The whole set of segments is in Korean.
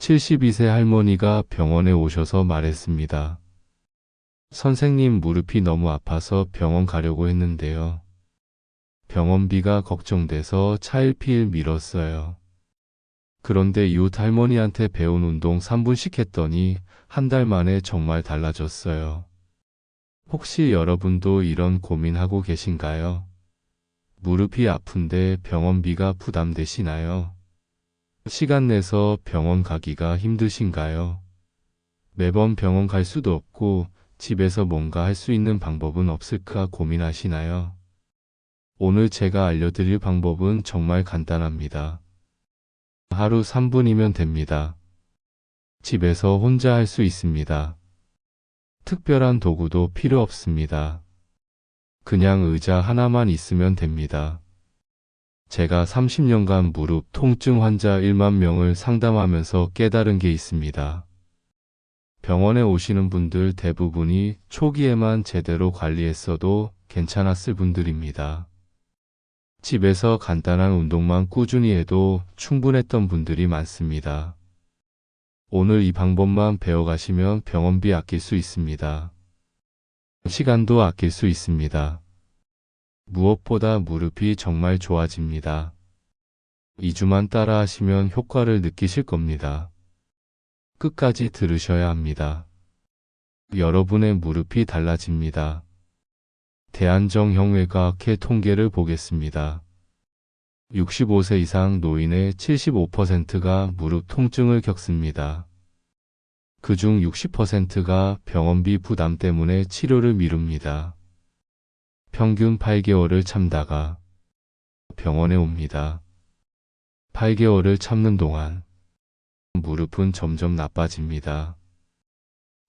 72세 할머니가 병원에 오셔서 말했습니다. 선생님 무릎이 너무 아파서 병원 가려고 했는데요. 병원비가 걱정돼서 차일피일 미뤘어요. 그런데 이웃 할머니한테 배운 운동 3분씩 했더니 한 달 만에 정말 달라졌어요. 혹시 여러분도 이런 고민하고 계신가요? 무릎이 아픈데 병원비가 부담되시나요? 시간 내서 병원 가기가 힘드신가요? 매번 병원 갈 수도 없고 집에서 뭔가 할 수 있는 방법은 없을까 고민하시나요? 오늘 제가 알려드릴 방법은 정말 간단합니다. 하루 3분이면 됩니다. 집에서 혼자 할 수 있습니다. 특별한 도구도 필요 없습니다. 그냥 의자 하나만 있으면 됩니다. 제가 30년간 무릎 통증 환자 1만 명을 상담하면서 깨달은 게 있습니다. 병원에 오시는 분들 대부분이 초기에만 제대로 관리했어도 괜찮았을 분들입니다. 집에서 간단한 운동만 꾸준히 해도 충분했던 분들이 많습니다. 오늘 이 방법만 배워가시면 병원비 아낄 수 있습니다. 시간도 아낄 수 있습니다. 무엇보다 무릎이 정말 좋아집니다. 2주만 따라 하시면 효과를 느끼실 겁니다. 끝까지 들으셔야 합니다. 여러분의 무릎이 달라집니다. 대한정형외과학회 통계를 보겠습니다. 65세 이상 노인의 75%가 무릎 통증을 겪습니다. 그중 60%가 병원비 부담 때문에 치료를 미룹니다. 평균 8개월을 참다가 병원에 옵니다. 8개월을 참는 동안 무릎은 점점 나빠집니다.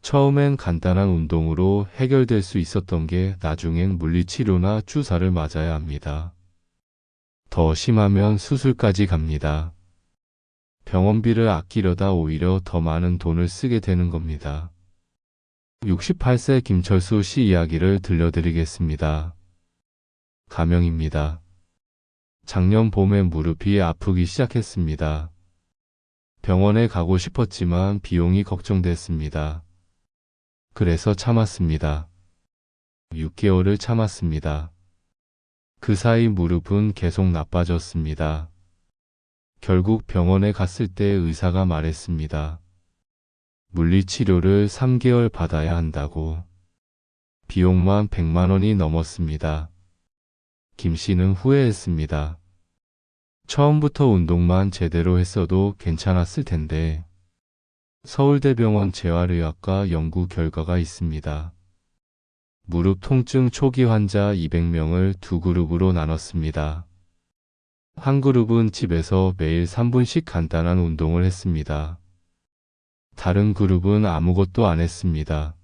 처음엔 간단한 운동으로 해결될 수 있었던 게 나중엔 물리치료나 주사를 맞아야 합니다. 더 심하면 수술까지 갑니다. 병원비를 아끼려다 오히려 더 많은 돈을 쓰게 되는 겁니다. 68세 김철수 씨 이야기를 들려드리겠습니다. 가명입니다. 작년 봄에 무릎이 아프기 시작했습니다. 병원에 가고 싶었지만 비용이 걱정됐습니다. 그래서 참았습니다. 6개월을 참았습니다. 그 사이 무릎은 계속 나빠졌습니다. 결국 병원에 갔을 때 의사가 말했습니다. 물리치료를 3개월 받아야 한다고. 비용만 100만 원이 넘었습니다. 김 씨는 후회했습니다. 처음부터 운동만 제대로 했어도 괜찮았을 텐데. 서울대병원 재활의학과 연구 결과가 있습니다. 무릎 통증 초기 환자 200명을 두 그룹으로 나눴습니다. 한 그룹은 집에서 매일 3분씩 간단한 운동을 했습니다. 다른 그룹은 아무것도 안 했습니다.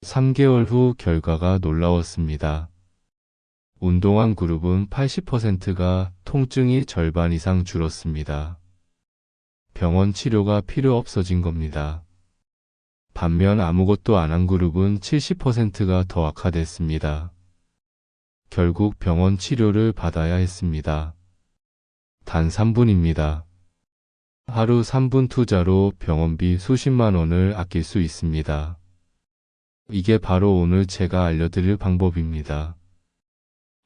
3개월 후 결과가 놀라웠습니다. 운동한 그룹은 80%가 통증이 절반 이상 줄었습니다. 병원 치료가 필요 없어진 겁니다. 반면 아무것도 안 한 그룹은 70%가 더 악화됐습니다. 결국 병원 치료를 받아야 했습니다. 단 3분입니다. 하루 3분 투자로 병원비 수십만 원을 아낄 수 있습니다. 이게 바로 오늘 제가 알려드릴 방법입니다.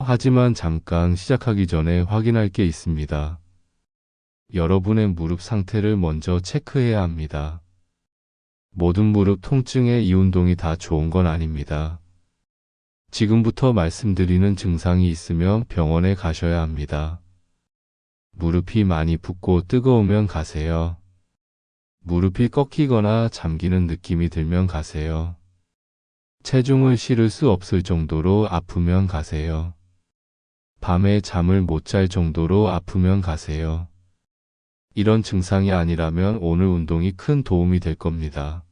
하지만 잠깐 시작하기 전에 확인할 게 있습니다. 여러분의 무릎 상태를 먼저 체크해야 합니다. 모든 무릎 통증에 이 운동이 다 좋은 건 아닙니다. 지금부터 말씀드리는 증상이 있으면 병원에 가셔야 합니다. 무릎이 많이 붓고 뜨거우면 가세요. 무릎이 꺾이거나 잠기는 느낌이 들면 가세요. 체중을 실을 수 없을 정도로 아프면 가세요. 밤에 잠을 못 잘 정도로 아프면 가세요. 이런 증상이 아니라면 오늘 운동이 큰 도움이 될 겁니다.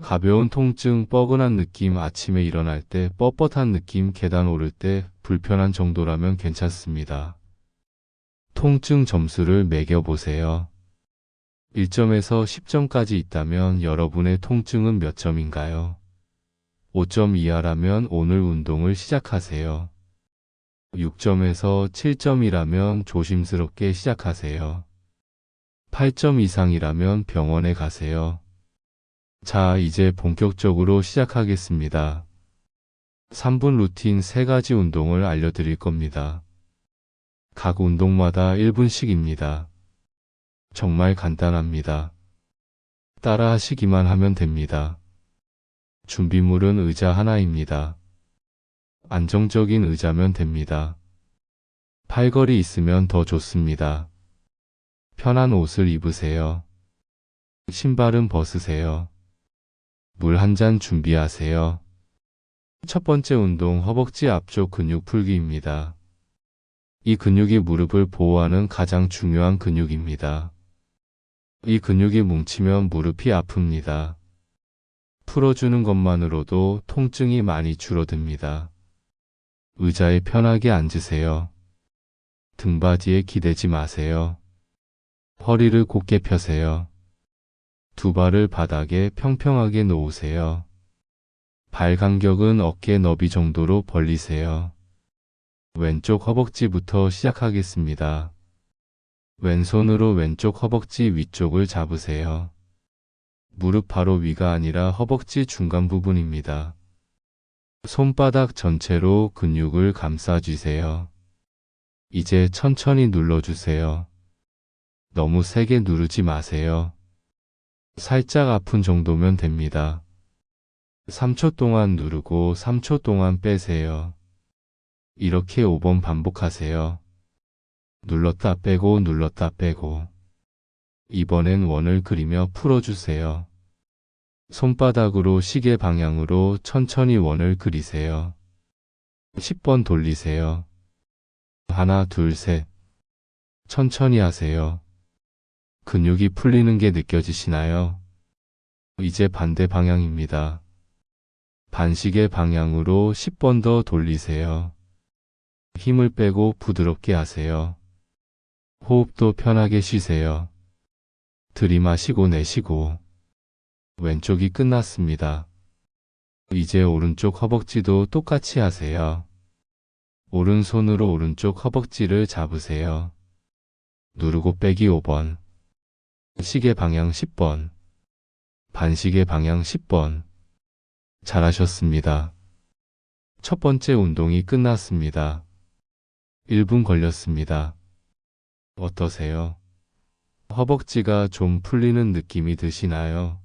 가벼운 통증, 뻐근한 느낌, 아침에 일어날 때 뻣뻣한 느낌, 계단 오를 때 불편한 정도라면 괜찮습니다. 통증 점수를 매겨보세요. 1점에서 10점까지 있다면 여러분의 통증은 몇 점인가요? 5점 이하라면 오늘 운동을 시작하세요. 6점에서 7점이라면 조심스럽게 시작하세요. 8점 이상이라면 병원에 가세요. 자, 이제 본격적으로 시작하겠습니다. 3분 루틴 3가지 운동을 알려드릴 겁니다. 각 운동마다 1분씩입니다. 정말 간단합니다. 따라 하시기만 하면 됩니다. 준비물은 의자 하나입니다. 안정적인 의자면 됩니다. 팔걸이 있으면 더 좋습니다. 편한 옷을 입으세요. 신발은 벗으세요. 물 한 잔 준비하세요. 첫 번째 운동 허벅지 앞쪽 근육 풀기입니다. 이 근육이 무릎을 보호하는 가장 중요한 근육입니다. 이 근육이 뭉치면 무릎이 아픕니다. 풀어주는 것만으로도 통증이 많이 줄어듭니다. 의자에 편하게 앉으세요. 등받이에 기대지 마세요. 허리를 곧게 펴세요. 두 발을 바닥에 평평하게 놓으세요. 발 간격은 어깨 너비 정도로 벌리세요. 왼쪽 허벅지부터 시작하겠습니다. 왼손으로 왼쪽 허벅지 위쪽을 잡으세요. 무릎 바로 위가 아니라 허벅지 중간 부분입니다. 손바닥 전체로 근육을 감싸주세요. 이제 천천히 눌러주세요. 너무 세게 누르지 마세요. 살짝 아픈 정도면 됩니다. 3초 동안 누르고 3초 동안 빼세요. 이렇게 5번 반복하세요. 눌렀다 빼고 눌렀다 빼고. 이번엔 원을 그리며 풀어주세요. 손바닥으로 시계 방향으로 천천히 원을 그리세요. 10번 돌리세요. 하나, 둘, 셋. 천천히 하세요. 근육이 풀리는 게 느껴지시나요? 이제 반대 방향입니다. 반시계 방향으로 10번 더 돌리세요. 힘을 빼고 부드럽게 하세요. 호흡도 편하게 쉬세요. 들이마시고 내쉬고. 왼쪽이 끝났습니다. 이제 오른쪽 허벅지도 똑같이 하세요. 오른손으로 오른쪽 허벅지를 잡으세요. 누르고 빼기 5번. 시계 방향 10번. 반시계 방향 10번. 잘하셨습니다. 첫 번째 운동이 끝났습니다. 1분 걸렸습니다. 어떠세요? 허벅지가 좀 풀리는 느낌이 드시나요?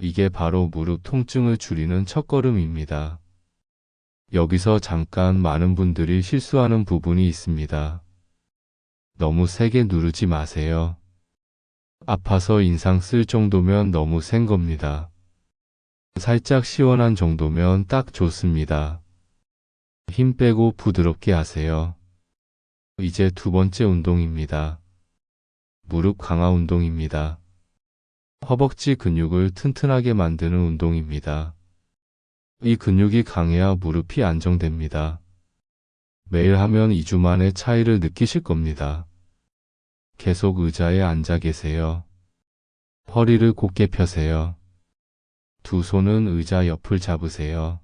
이게 바로 무릎 통증을 줄이는 첫걸음입니다. 여기서 잠깐 많은 분들이 실수하는 부분이 있습니다. 너무 세게 누르지 마세요. 아파서 인상 쓸 정도면 너무 센 겁니다. 살짝 시원한 정도면 딱 좋습니다. 힘 빼고 부드럽게 하세요. 이제 두 번째 운동입니다. 무릎 강화 운동입니다. 허벅지 근육을 튼튼하게 만드는 운동입니다. 이 근육이 강해야 무릎이 안정됩니다. 매일 하면 2주 만에 차이를 느끼실 겁니다. 계속 의자에 앉아 계세요. 허리를 곧게 펴세요. 두 손은 의자 옆을 잡으세요.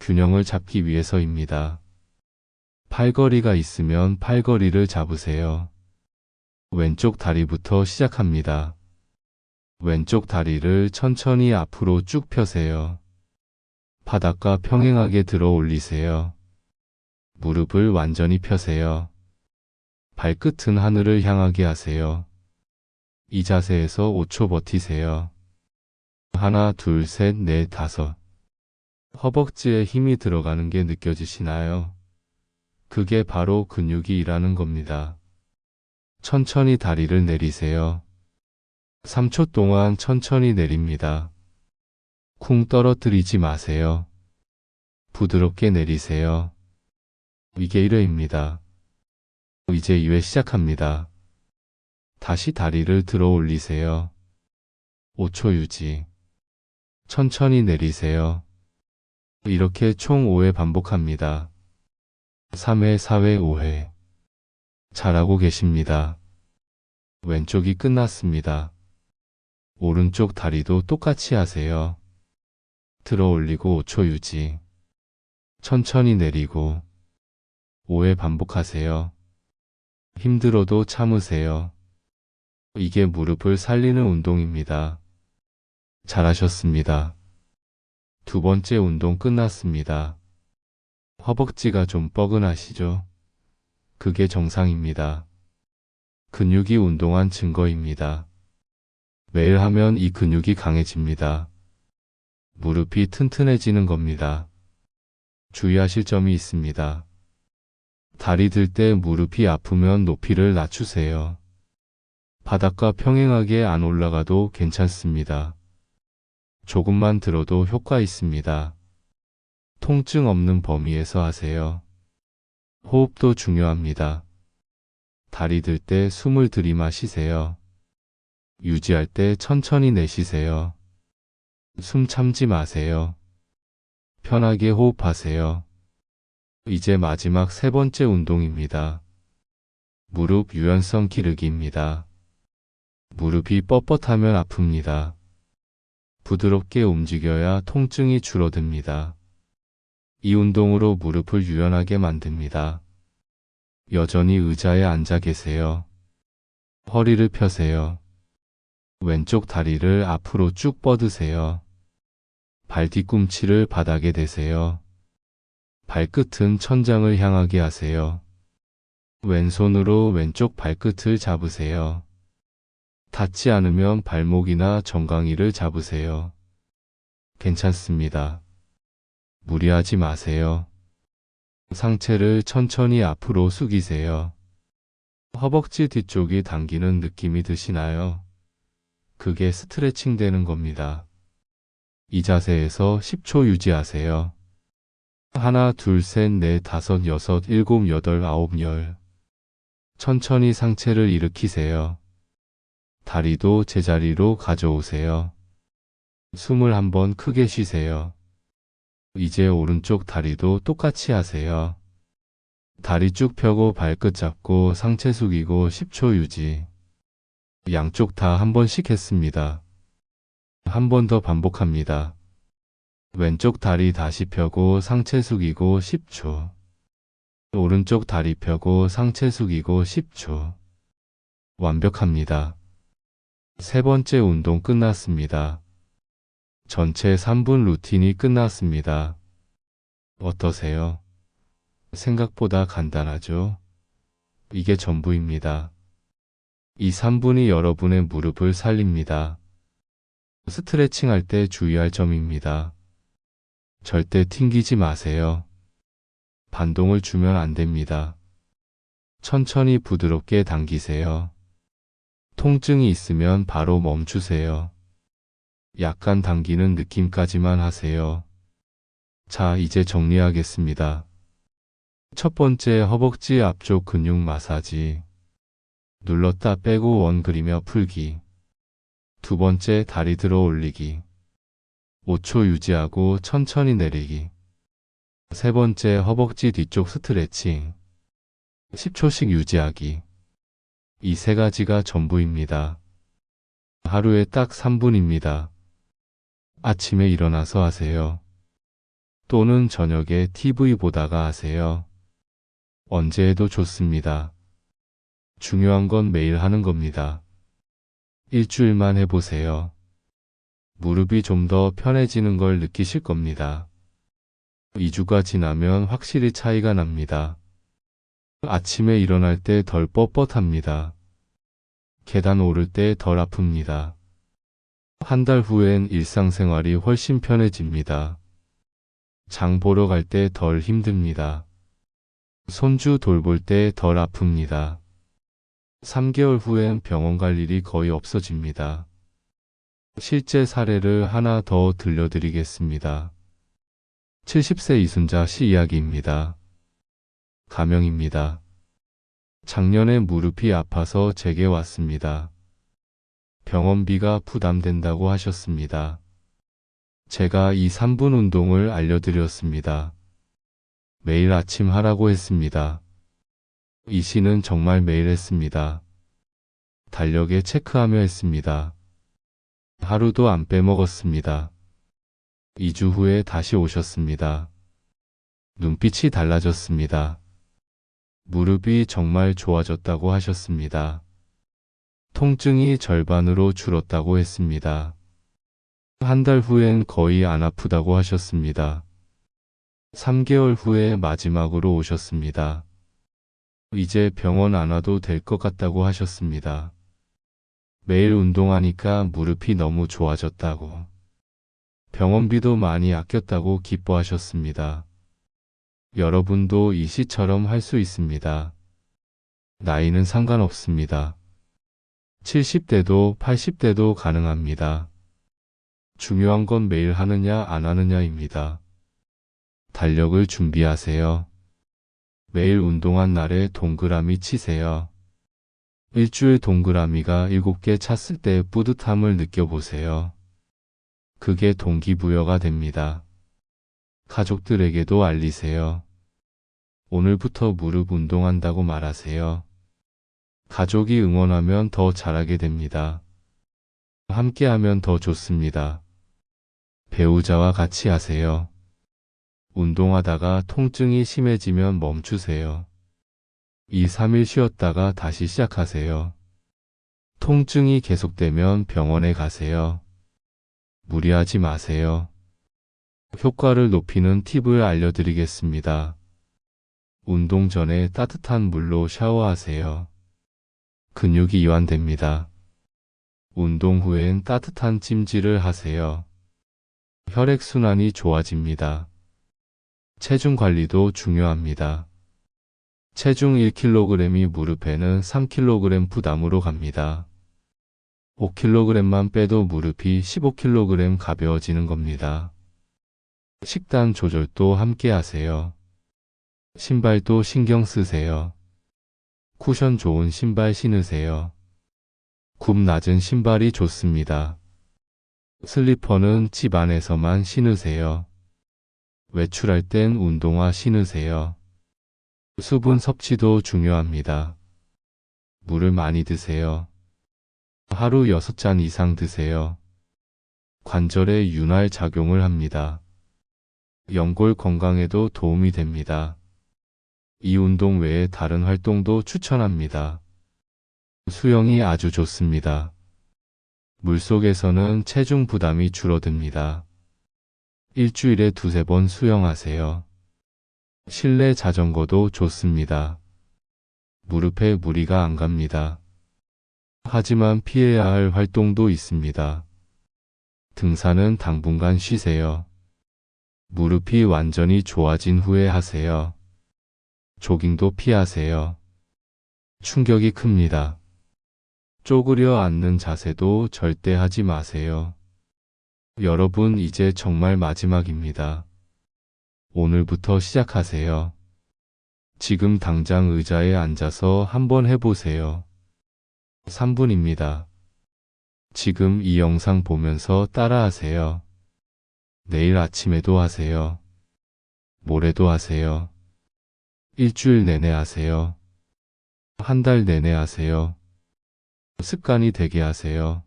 균형을 잡기 위해서입니다. 팔걸이가 있으면 팔걸이를 잡으세요. 왼쪽 다리부터 시작합니다. 왼쪽 다리를 천천히 앞으로 쭉 펴세요. 바닥과 평행하게 들어 올리세요. 무릎을 완전히 펴세요. 발끝은 하늘을 향하게 하세요. 이 자세에서 5초 버티세요. 하나, 둘, 셋, 넷, 다섯. 허벅지에 힘이 들어가는 게 느껴지시나요? 그게 바로 근육이 일하는 겁니다. 천천히 다리를 내리세요. 3초 동안 천천히 내립니다. 쿵 떨어뜨리지 마세요. 부드럽게 내리세요. 이게 1회입니다. 이제 2회 시작합니다. 다시 다리를 들어 올리세요. 5초 유지. 천천히 내리세요. 이렇게 총 5회 반복합니다. 3회, 4회, 5회. 잘하고 계십니다. 왼쪽이 끝났습니다. 오른쪽 다리도 똑같이 하세요. 들어 올리고 5초 유지. 천천히 내리고 5회 반복하세요. 힘들어도 참으세요. 이게 무릎을 살리는 운동입니다. 잘하셨습니다. 두 번째 운동 끝났습니다. 허벅지가 좀 뻐근하시죠? 그게 정상입니다. 근육이 운동한 증거입니다. 매일 하면 이 근육이 강해집니다. 무릎이 튼튼해지는 겁니다. 주의하실 점이 있습니다. 다리 들 때 무릎이 아프면 높이를 낮추세요. 바닥과 평행하게 안 올라가도 괜찮습니다. 조금만 들어도 효과 있습니다. 통증 없는 범위에서 하세요. 호흡도 중요합니다. 다리 들 때 숨을 들이마시세요. 유지할 때 천천히 내쉬세요. 숨 참지 마세요. 편하게 호흡하세요. 이제 마지막 세 번째 운동입니다. 무릎 유연성 기르기입니다. 무릎이 뻣뻣하면 아픕니다. 부드럽게 움직여야 통증이 줄어듭니다. 이 운동으로 무릎을 유연하게 만듭니다. 여전히 의자에 앉아 계세요. 허리를 펴세요. 왼쪽 다리를 앞으로 쭉 뻗으세요. 발 뒤꿈치를 바닥에 대세요. 발끝은 천장을 향하게 하세요. 왼손으로 왼쪽 발끝을 잡으세요. 닿지 않으면 발목이나 정강이를 잡으세요. 괜찮습니다. 무리하지 마세요. 상체를 천천히 앞으로 숙이세요. 허벅지 뒤쪽이 당기는 느낌이 드시나요? 그게 스트레칭 되는 겁니다. 이 자세에서 10초 유지하세요. 하나, 둘, 셋, 넷, 다섯, 여섯, 일곱, 여덟, 아홉, 열. 천천히 상체를 일으키세요. 다리도 제자리로 가져오세요. 숨을 한번 크게 쉬세요. 이제 오른쪽 다리도 똑같이 하세요. 다리 쭉 펴고 발끝 잡고 상체 숙이고 10초 유지. 양쪽 다 한 번씩 했습니다. 한 번 더 반복합니다. 왼쪽 다리 다시 펴고 상체 숙이고 10초. 오른쪽 다리 펴고 상체 숙이고 10초. 완벽합니다. 세 번째 운동 끝났습니다. 전체 3분 루틴이 끝났습니다. 어떠세요? 생각보다 간단하죠? 이게 전부입니다. 이 3분이 여러분의 무릎을 살립니다. 스트레칭 할 때 주의할 점입니다. 절대 튕기지 마세요. 반동을 주면 안 됩니다. 천천히 부드럽게 당기세요. 통증이 있으면 바로 멈추세요. 약간 당기는 느낌까지만 하세요. 자, 이제 정리하겠습니다. 첫 번째 허벅지 앞쪽 근육 마사지. 눌렀다 빼고 원 그리며 풀기. 두 번째 다리 들어 올리기. 5초 유지하고 천천히 내리기. 세 번째 허벅지 뒤쪽 스트레칭. 10초씩 유지하기. 이 세 가지가 전부입니다. 하루에 딱 3분입니다. 아침에 일어나서 하세요. 또는 저녁에 TV 보다가 하세요. 언제 해도 좋습니다. 중요한 건 매일 하는 겁니다. 일주일만 해보세요. 무릎이 좀 더 편해지는 걸 느끼실 겁니다. 2주가 지나면 확실히 차이가 납니다. 아침에 일어날 때 덜 뻣뻣합니다. 계단 오를 때 덜 아픕니다. 한 달 후엔 일상생활이 훨씬 편해집니다. 장 보러 갈 때 덜 힘듭니다. 손주 돌볼 때 덜 아픕니다. 3개월 후엔 병원 갈 일이 거의 없어집니다. 실제 사례를 하나 더 들려드리겠습니다. 70세 이순자 씨 이야기입니다. 가명입니다. 작년에 무릎이 아파서 제게 왔습니다. 병원비가 부담된다고 하셨습니다. 제가 이 3분 운동을 알려드렸습니다. 매일 아침 하라고 했습니다. 이 씨는 정말 매일 했습니다. 달력에 체크하며 했습니다. 하루도 안 빼먹었습니다. 2주 후에 다시 오셨습니다. 눈빛이 달라졌습니다. 무릎이 정말 좋아졌다고 하셨습니다. 통증이 절반으로 줄었다고 했습니다. 한 달 후엔 거의 안 아프다고 하셨습니다. 3개월 후에 마지막으로 오셨습니다. 이제 병원 안 와도 될 것 같다고 하셨습니다. 매일 운동하니까 무릎이 너무 좋아졌다고. 병원비도 많이 아꼈다고 기뻐하셨습니다. 여러분도 이 시처럼 할 수 있습니다. 나이는 상관없습니다. 70대도 80대도 가능합니다. 중요한 건 매일 하느냐 안 하느냐입니다. 달력을 준비하세요. 매일 운동한 날에 동그라미 치세요. 일주일 동그라미가 7개 찼을 때 뿌듯함을 느껴보세요. 그게 동기부여가 됩니다. 가족들에게도 알리세요. 오늘부터 무릎 운동한다고 말하세요. 가족이 응원하면 더 잘하게 됩니다. 함께하면 더 좋습니다. 배우자와 같이 하세요. 운동하다가 통증이 심해지면 멈추세요. 2, 3일 쉬었다가 다시 시작하세요. 통증이 계속되면 병원에 가세요. 무리하지 마세요. 효과를 높이는 팁을 알려드리겠습니다. 운동 전에 따뜻한 물로 샤워하세요. 근육이 이완됩니다. 운동 후엔 따뜻한 찜질을 하세요. 혈액순환이 좋아집니다. 체중 관리도 중요합니다. 체중 1kg이 무릎에는 3kg 부담으로 갑니다. 5kg만 빼도 무릎이 15kg 가벼워지는 겁니다. 식단 조절도 함께 하세요. 신발도 신경 쓰세요. 쿠션 좋은 신발 신으세요. 굽 낮은 신발이 좋습니다. 슬리퍼는 집 안에서만 신으세요. 외출할 땐 운동화 신으세요. 수분 섭취도 중요합니다. 물을 많이 드세요. 하루 6잔 이상 드세요. 관절에 윤활 작용을 합니다. 연골 건강에도 도움이 됩니다. 이 운동 외에 다른 활동도 추천합니다. 수영이 아주 좋습니다. 물속에서는 체중 부담이 줄어듭니다. 일주일에 두세 번 수영하세요. 실내 자전거도 좋습니다. 무릎에 무리가 안 갑니다. 하지만 피해야 할 활동도 있습니다. 등산은 당분간 쉬세요. 무릎이 완전히 좋아진 후에 하세요. 조깅도 피하세요. 충격이 큽니다. 쪼그려 앉는 자세도 절대 하지 마세요. 여러분 이제 정말 마지막입니다. 오늘부터 시작하세요. 지금 당장 의자에 앉아서 한번 해보세요. 3분입니다. 지금 이 영상 보면서 따라하세요. 내일 아침에도 하세요. 모레도 하세요. 일주일 내내 하세요. 한 달 내내 하세요. 습관이 되게 하세요.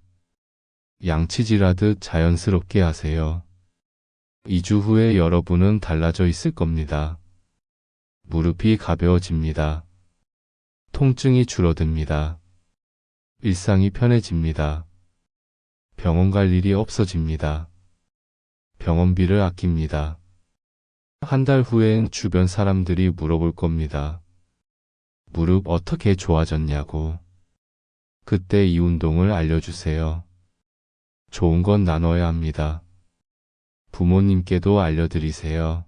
양치질하듯 자연스럽게 하세요. 2주 후에 여러분은 달라져 있을 겁니다. 무릎이 가벼워집니다. 통증이 줄어듭니다. 일상이 편해집니다. 병원 갈 일이 없어집니다. 병원비를 아낍니다. 한 달 후엔 주변 사람들이 물어볼 겁니다. 무릎 어떻게 좋아졌냐고. 그때 이 운동을 알려주세요. 좋은 건 나눠야 합니다. 부모님께도 알려드리세요.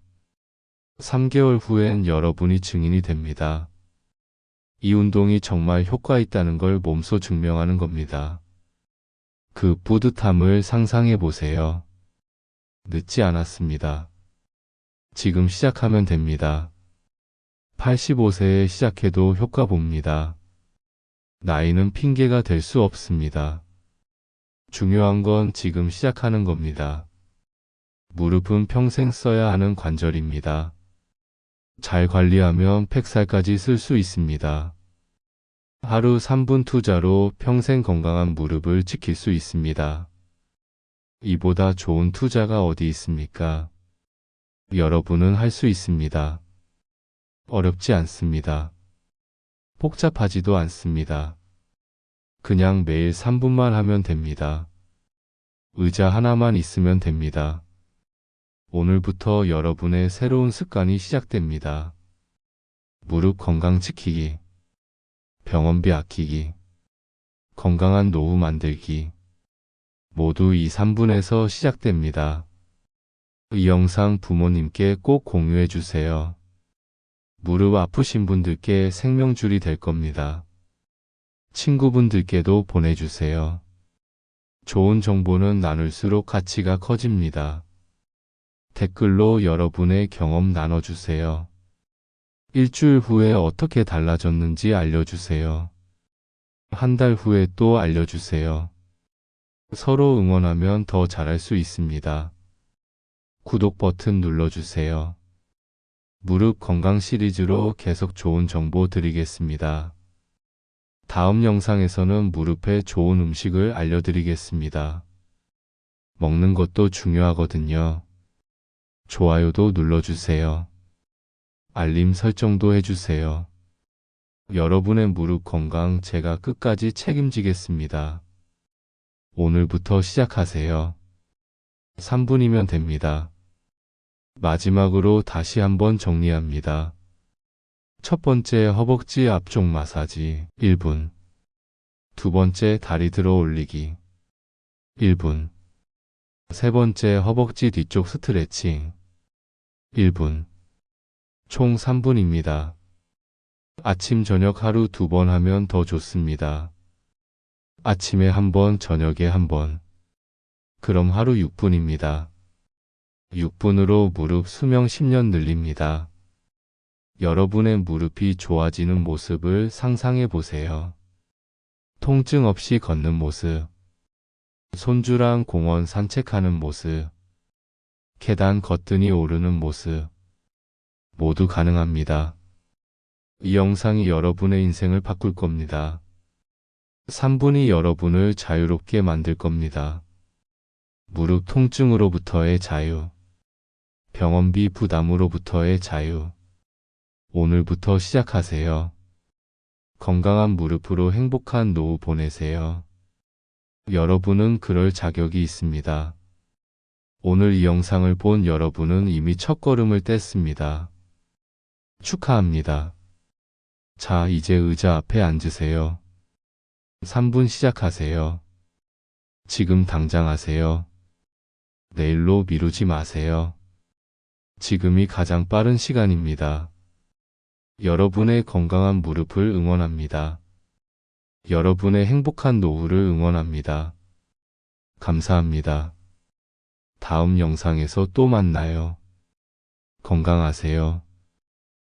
3개월 후엔 여러분이 증인이 됩니다. 이 운동이 정말 효과 있다는 걸 몸소 증명하는 겁니다. 그 뿌듯함을 상상해 보세요. 늦지 않았습니다. 지금 시작하면 됩니다. 85세에 시작해도 효과 봅니다. 나이는 핑계가 될 수 없습니다. 중요한 건 지금 시작하는 겁니다. 무릎은 평생 써야 하는 관절입니다. 잘 관리하면 100살까지 쓸 수 있습니다. 하루 3분 투자로 평생 건강한 무릎을 지킬 수 있습니다. 이보다 좋은 투자가 어디 있습니까? 여러분은 할 수 있습니다. 어렵지 않습니다. 복잡하지도 않습니다. 그냥 매일 3분만 하면 됩니다. 의자 하나만 있으면 됩니다. 오늘부터 여러분의 새로운 습관이 시작됩니다. 무릎 건강 지키기, 병원비 아끼기, 건강한 노후 만들기. 모두 이 3분에서 시작됩니다. 이 영상 부모님께 꼭 공유해 주세요. 무릎 아프신 분들께 생명줄이 될 겁니다. 친구분들께도 보내주세요. 좋은 정보는 나눌수록 가치가 커집니다. 댓글로 여러분의 경험 나눠주세요. 일주일 후에 어떻게 달라졌는지 알려주세요. 한 달 후에 또 알려주세요. 서로 응원하면 더 잘할 수 있습니다. 구독 버튼 눌러주세요. 무릎 건강 시리즈로 계속 좋은 정보 드리겠습니다. 다음 영상에서는 무릎에 좋은 음식을 알려드리겠습니다. 먹는 것도 중요하거든요. 좋아요도 눌러주세요. 알림 설정도 해주세요. 여러분의 무릎 건강 제가 끝까지 책임지겠습니다. 오늘부터 시작하세요. 3분이면 됩니다. 마지막으로 다시 한번 정리합니다. 첫 번째 허벅지 앞쪽 마사지 1분. 두 번째 다리 들어 올리기 1분. 세 번째 허벅지 뒤쪽 스트레칭 1분. 총 3분입니다. 아침 저녁 하루 두 번 하면 더 좋습니다. 아침에 한 번, 저녁에 한 번. 그럼 하루 6분입니다. 6분으로 무릎 수명 10년 늘립니다. 여러분의 무릎이 좋아지는 모습을 상상해 보세요. 통증 없이 걷는 모습. 손주랑 공원 산책하는 모습. 계단 거뜬히 오르는 모습. 모두 가능합니다. 이 영상이 여러분의 인생을 바꿀 겁니다. 3분이 여러분을 자유롭게 만들 겁니다. 무릎 통증으로부터의 자유. 병원비 부담으로부터의 자유. 오늘부터 시작하세요. 건강한 무릎으로 행복한 노후 보내세요. 여러분은 그럴 자격이 있습니다. 오늘 이 영상을 본 여러분은 이미 첫 걸음을 뗐습니다. 축하합니다. 자, 이제 의자 앞에 앉으세요. 3분 시작하세요. 지금 당장 하세요. 내일로 미루지 마세요. 지금이 가장 빠른 시간입니다. 여러분의 건강한 무릎을 응원합니다. 여러분의 행복한 노후를 응원합니다. 감사합니다. 다음 영상에서 또 만나요. 건강하세요.